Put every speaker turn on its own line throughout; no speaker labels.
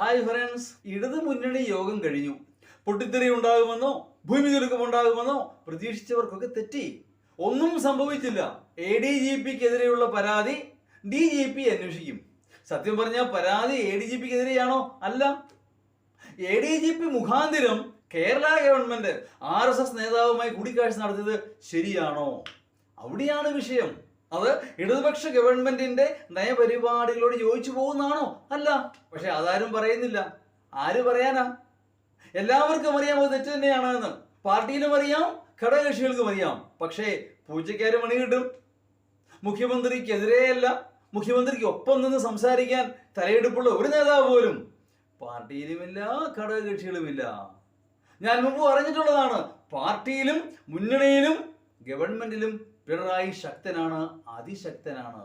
Hi friends ഇടത് മുന്നണി യോഗം കഴിഞ്ഞു. പൊട്ടിത്തെറി ഉണ്ടാകുമെന്നോ ഭൂമി കുലുക്കം ഉണ്ടാകുമെന്നോ പ്രതീക്ഷിച്ചവർക്കൊക്കെ തെറ്റി. ഒന്നും സംഭവിച്ചില്ല. എ ഡി ജി പിക്കെതിരെയുള്ള പരാതി ഡി ജി പി അന്വേഷിക്കും. സത്യം പറഞ്ഞാൽ പരാതി എ ഡി ജി പിക്കെതിരെയാണോ അല്ല. എ ഡി ജി പി മുഖാന്തിരം Kerala government R S S നേതാവുമായി കൂടിക്കാഴ്ച നടത്തിയത് ശരിയാണോ? അവിടെയാണ് വിഷയം. അത് ഇടതുപക്ഷ ഗവൺമെന്റിന്റെ നയപരിപാടികളോട് യോജിച്ചു പോകുന്നതാണോ? അല്ല. പക്ഷെ അതാരും പറയുന്നില്ല. ആര് പറയാനാ? എല്ലാവർക്കും അറിയാം അത് തെറ്റ് തന്നെയാണെന്ന്. പാർട്ടിയിലും അറിയാം ഘടകകക്ഷികൾക്കും അറിയാം. പക്ഷേ പൂജയ്ക്കാര് മണി കിട്ടും. മുഖ്യമന്ത്രിക്കെതിരെയല്ല. മുഖ്യമന്ത്രിക്ക് ഒപ്പം നിന്ന് സംസാരിക്കാൻ തലയെടുപ്പുള്ള ഒരു നേതാവ് പോലും പാർട്ടിയിലുമില്ല ഘടകകക്ഷികളുമില്ല. ഞാൻ മുമ്പ് പറഞ്ഞിട്ടുള്ളതാണ് പാർട്ടിയിലും മുന്നണിയിലും ഗവൺമെന്റിലും പിണറായി ശക്തനാണ് അതിശക്തനാണ്.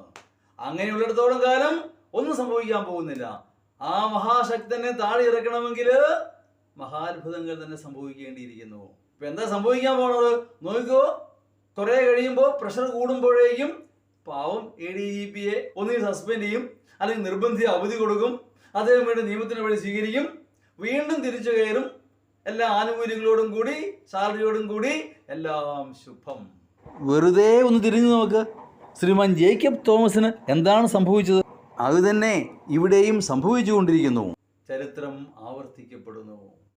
അങ്ങനെയുള്ളിടത്തോളം കാലം ഒന്നും സംഭവിക്കാൻ പോകുന്നില്ല. ആ മഹാശക്തനെ താഴെ ഇറക്കണമെങ്കിൽ മഹാത്ഭുതങ്ങൾ തന്നെ സംഭവിക്കേണ്ടിയിരിക്കുന്നു. ഇപ്പൊ എന്താ സംഭവിക്കാൻ പോണത്? നോക്കിക്കോ കുറെ കഴിയുമ്പോൾ പ്രഷർ കൂടുമ്പോഴേക്കും പാവം എ ഡി ജി പിയെ ഒന്നുകിൽ സസ്പെൻഡ് ചെയ്യും അല്ലെങ്കിൽ നിർബന്ധിത അവധി കൊടുക്കും. അദ്ദേഹം വേണ്ടി നിയമത്തിന് വഴി സ്വീകരിക്കും. വീണ്ടും തിരിച്ചു കയറും. എല്ലാ ആനുകൂല്യങ്ങളോടും കൂടി സാലറിയോടും കൂടി എല്ലാം ശുഭം. വെറുതെ ഒന്ന് തിരിഞ്ഞു നോക്ക്. ശ്രീമാൻ ജേക്കബ് തോമസിന് എന്താണ് സംഭവിച്ചത്? അത് തന്നെ ഇവിടെയും സംഭവിച്ചുകൊണ്ടിരിക്കുന്നു. ചരിത്രം ആവർത്തിക്കപ്പെടുന്നു.